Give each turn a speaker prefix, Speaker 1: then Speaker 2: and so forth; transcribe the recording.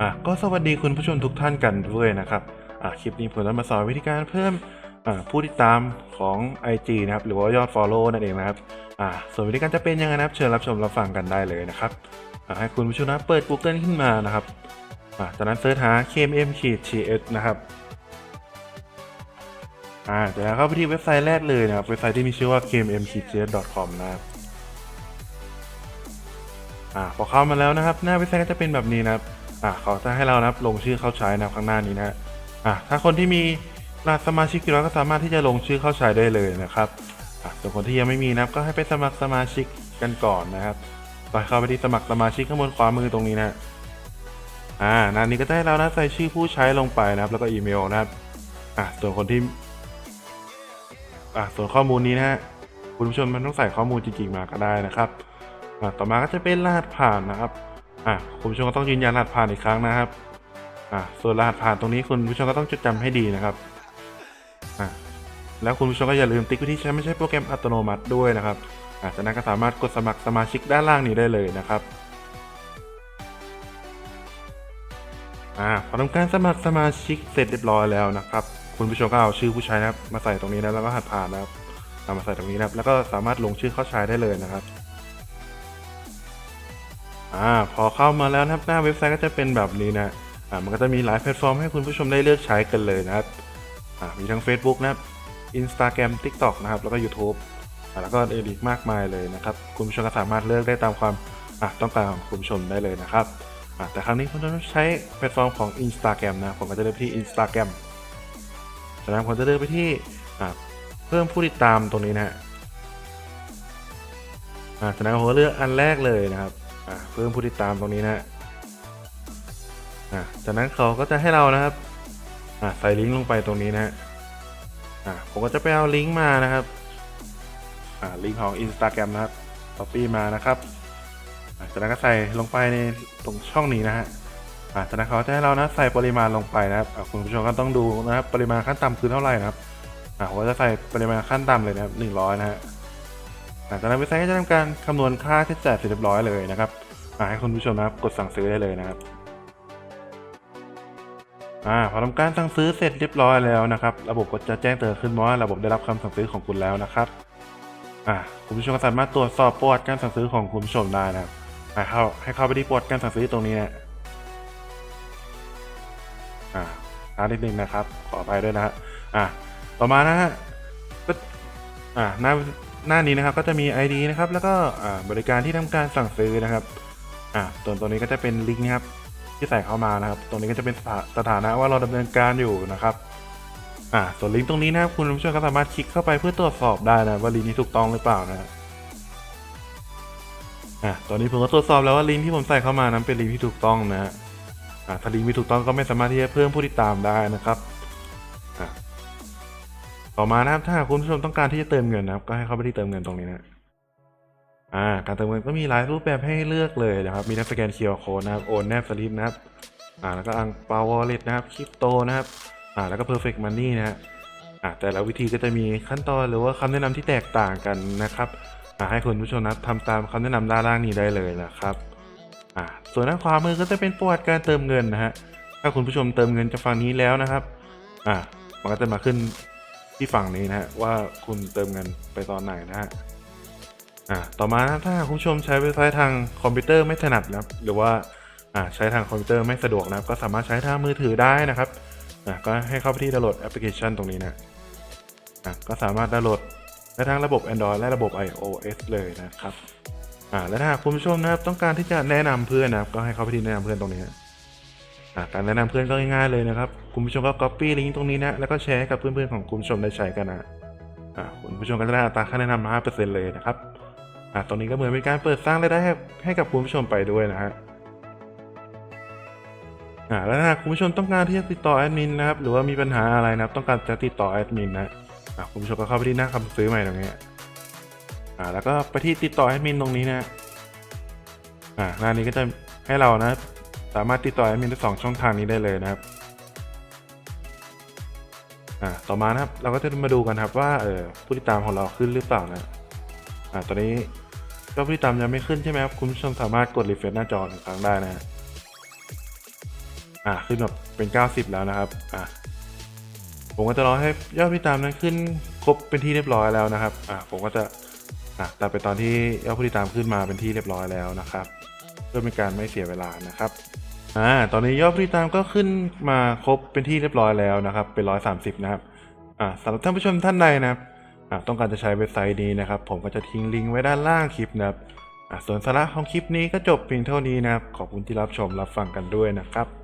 Speaker 1: อะก็สวัสดีคุณผู้ชมทุกท่านกันด้วยนะครับอะคลิปนี้ผมจะมาสอนวิธีการเพิ่มอ่าผู้ติดตามของ IG นะครับหรือว่ายอด Follow นั่นเองนะครับอ่าส่วนวิธีการจะเป็นยังไงนะครับ เชิญรับชมรับฟังกันได้เลยนะครับอะให้คุณผู้ชมนะเปิด Google ขึ้นมานะครับอ่าจากนั้นเสิร์ชหา KMM TS นะครับอ่าจากนั้นเข้าไปที่เว็บไซต์แรกเลยนะครับเว็บไซต์ที่มีชื่อว่า kmm.com นะครับอ่าพอเข้ามาแล้วนะครับ หน้าเว็บไซต์ก็จะเป็นแบบนี้นะครับ อ่าเขาจะให้เรานะครับลงชื่อเข้าใช้นับข้างหน้านี้นะอ่าถ้าคนที่มีรหัสสมาชิกอยู่แล้วก็สามารถที่จะลงชื่อเข้าใช้ได้เลยนะครับอ่าส่วนคนที่ยังไม่มีนะครับก็ให้ไปสมัครสมาชิกกันก่อนนะครับไปเข้าไปที่สมัครสมาชิกข้างบนขวามือตรงนี้นะอ่าน้านี้ก็จะให้เรานะใส่ชื่อผู้ใช้ลงไปนะครับ แล้วก็อีเมลนะครับอ่าส่วนคนที่อ่าส่วนข้อมูลนี้นะฮะคุณผู้ชมมันต้องใส่ข้อมูลจริงๆมาก็ได้นะครับอะต่อมาก็จะเป็นรหัสผ่านนะครับ อะคุณผู้ชมก็ต้องยืนยันรหัสผ่านอีกครั้งนะครับอะส่วนรหัสผ่านตรงนี้คุณผู้ชมก็ต้องจดจำให้ดีนะครับอะแล้วคุณผู้ชมก็อย่าลืมติ๊กไปที่ใช้ไม่ใช่โปรแกรมอัตโนมัติด้วยนะครับอะจากนั้นก็สามารถกดสมัครสมาชิกด้านล่างนี้ได้เลยนะครับอ่าพอทำการสมัครสมาชิกเสร็จเรียบร้อยแล้วนะครับ คุณผู้ชมก็เอาชื่อผู้ใช้นะครับมาใส่ตรงนี้นะแล้วก็รหัสผ่านนะครับเอามาใส่ตรงนี้นะครับแล้วก็สามารถลงชื่อเข้าใช้ได้เลยนะครับ อ่าพอเข้ามาแล้วนะครับหน้าเว็บไซต์ก็จะเป็นแบบนี้นะอ่ามันก็จะมีหลายแพลตฟอร์มให้คุณผู้ชมได้เลือกใช้กันเลยนะครับอ่ามีทั้ง Facebook นะครับ Instagram TikTok นะครับ แล้วก็ YouTube อ่าแล้วก็อื่นอีกมากมายเลยนะครับ คุณผู้ชมก็สามารถเลือกได้ตามความอ่าต้องการของคุณผู้ชมได้เลยนะครับอ่าแต่ครั้งนี้ผมจะใช้แพลตฟอร์มของ Instagram นะ ผมก็จะเลือกที่ Instagram จากนั้นผมจะเลือกไปที่อ่าเพิ่มผู้ติดตามตรงนี้นะฮะอ่าจากนั้นผมก็เลือกอันแรกเลยนะครับ เพิ่มผู้ติดตามตรงนี้นะฮะอ่าจากนั้นเขาก็จะให้เรานะครับอ่าใส่ลิงก์ลงไปตรงนี้นะฮะอ่าผมก็จะไปเอาลิงก์มานะครับอ่าลิงก์ของ Instagram นะครับ copy มานะครับอ่าจากนั้นก็ใส่ลงไปในตรงช่องนี้นะฮะอ่าจากนั้นเขาจะให้เรานะใส่ปริมาณลงไปนะครับอ่าคุณผู้ชมก็ต้องดูนะครับปริมาณขั้นต่ำคือเท่าไหร่นะครับอ่าผมก็จะใส่ปริมาณขั้นต่ำเลยนะครับ100นะฮะ จากนั้นเว็บไซต์ก็จะทำการคำนวณค่าใช้จ่ายเสร็จเรียบร้อยเลยนะครับให้คุณผู้ชมนะครับกดสั่งซื้อได้เลยนะครับอ่าพอทำการสั่งซื้อเสร็จเรียบร้อยแล้วนะครับ ระบบก็จะแจ้งเตือนขึ้นมาว่าระบบได้รับคำสั่งซื้อของคุณแล้วนะครับอ่าคุณผู้ชมสามารถตรวจสอบประวัติการสั่งซื้อของคุณผู้ชมได้นะครับอ่าเข้าให้เข้าไปที่ประวัติการสั่งซื้อตรงนี้นะอ่าช้านิดนึงนะครับ ขออภัยด้วยนะฮะอ่าต่อมานะฮะก็อ่าหน้า หน้านี้นะครับก็จะมี ID นะครับแล้วก็บริการที่ทำการสั่งซื้อนะครับอ่าตัวตัวนี้ก็จะเป็นลิงก์นะครับที่ใส่เข้ามานะครับ ตรงนี้ก็จะเป็นสถานะว่าเราดำเนินการอยู่นะครับอ่าส่วนลิงก์ตรงนี้นะครับคุณผู้ชมก็สามารถคลิกเข้าไปเพื่อตรวจสอบได้นะว่าลิงก์นี้ถูกต้องหรือเปล่านะครับอ่าตอนนี้ผมก็ตรวจสอบแล้วว่าลิงก์ที่ผมใส่เข้ามานั้นเป็นลิงก์ที่ถูกต้องนะฮะอ่าถ้าลิงก์ไม่ถูกต้องก็ไม่สามารถที่จะเพิ่มผู้ติดตามได้นะครับ ต่อมานะครับถ้าคุณผู้ชมต้องการที่จะเติมเงินนะครับ ก็ให้เข้าไปที่เติมเงินตรงนี้นะอ่าการเติมเงินก็มีหลายรูปแบบให้เลือกเลยนะครับ มีทั้งสแกน QR Code นะครับโอนแนบสลิปนะครับอ่าแล้วก็อังเปาวอลเล็ตนะครับคริปโตนะครับอ่าแล้วก็ perfect money นะฮะอ่าแต่ละวิธีก็จะมีขั้นตอนหรือว่าคำแนะนำที่แตกต่างกันนะครับอ่าให้คุณผู้ชมนะทำตามคำแนะนำด้านล่างนี้ได้เลยนะครับอ่าส่วนด้านขวามือก็จะเป็นประวัติการเติมเงินนะฮะถ้าคุณผู้ชมเติมเงินจากฝั่งนี้แล้วนะครับอ่ามันก็จะมาขึ้น ที่ฝั่งนี้นะฮะว่าคุณเติมเงินไปตอนไหนนะฮะอ่าต่อมาถ้าคุณผู้ชมใช้เว็บไซต์ทางคอมพิวเตอร์ไม่ถนัดนะครับหรือว่าอ่าใช้ทางคอมพิวเตอร์ไม่สะดวกนะครับ ก็สามารถใช้ทางมือถือได้นะครับอ่าก็ให้เข้าไปที่ดาวน์โหลดแอปพลิเคชันตรงนี้นะอ่าก็สามารถดาวน์โหลดได้ทั้งระบบ Android และระบบ iOS เลยนะครับอ่าและถ้าคุณผู้ชมนะครับต้องการที่จะแนะนำเพื่อนนะครับก็ให้เข้าไปที่แนะนำเพื่อนตรงนี้นะ การแนะนำเพื่อนก็ง่ายๆเลยนะครับ คุณผู้ชมก็ copy ลิงก์ตรงนี้นะ แล้วก็แชร์ให้กับเพื่อนๆของคุณผู้ชมได้ใช้กันนะคุณผู้ชมก็จะได้อัตราค่าแนะนำมา5%เซ็นต์เลยนะครับอตรงนี้ก็เหมือนเป็นการเปิดสร้างรายได้ให้กับคุณผู้ชมไปด้วยนะฮะแล้วถ้าคุณผู้ชมต้องการที่จะติดต่อแอดมินนะครับ หรือว่ามีปัญหาอะไรนะครับ ต้องการจะติดต่อแอดมินนะคุณผู้ชมก็เข้าไปที่หน้าคำซื้อใหม่ตรงนี้แล้วก็ไปที่ติดต่อแอดมินตรงนี้นะอะหน้านี้ก็จะให้เรานะ สามารถติดต่อแอดมินได้สองช่องทางนี้ได้เลยนะครับอ่าต่อมานะครับเราก็จะมาดูกันครับว่าเออผู้ติดตามของเราขึ้นหรือเปล่านะอ่าตอนนี้ก็ผู้ติดตามยังไม่ขึ้นใช่ไหมครับคุณผู้ชมสามารถกดรีเฟรชหน้าจอหนึ่งครั้งได้นะฮะอ่าขึ้นแบบเป็น 90 แล้วนะครับอ่าผมก็จะรอให้ยอดผู้ติดตามนั้นขึ้นครบเป็นที่เรียบร้อยแล้วนะครับอ่าผมก็จะอ่าตัดไปตอนที่ยอดผู้ติดตามขึ้นมาเป็นที่เรียบร้อยแล้วนะครับ เพื่อเป็นการไม่เสียเวลานะครับ อ่า ตอนนี้ยอดผู้ติดตามก็ขึ้นมาครบเป็นที่เรียบร้อยแล้วนะครับ เป็นร้อยสามสิบนะครับ อ่าสำหรับท่านผู้ชมท่านใดนะครับ อ่า ต้องการจะใช้เว็บไซต์นี้นะครับ ผมก็จะทิ้งลิงก์ไว้ด้านล่างคลิปนะครับ อ่า ส่วนสาระของคลิปนี้ก็จบเพียงเท่านี้นะครับ ขอบคุณที่รับชมรับฟังกันด้วยนะครับ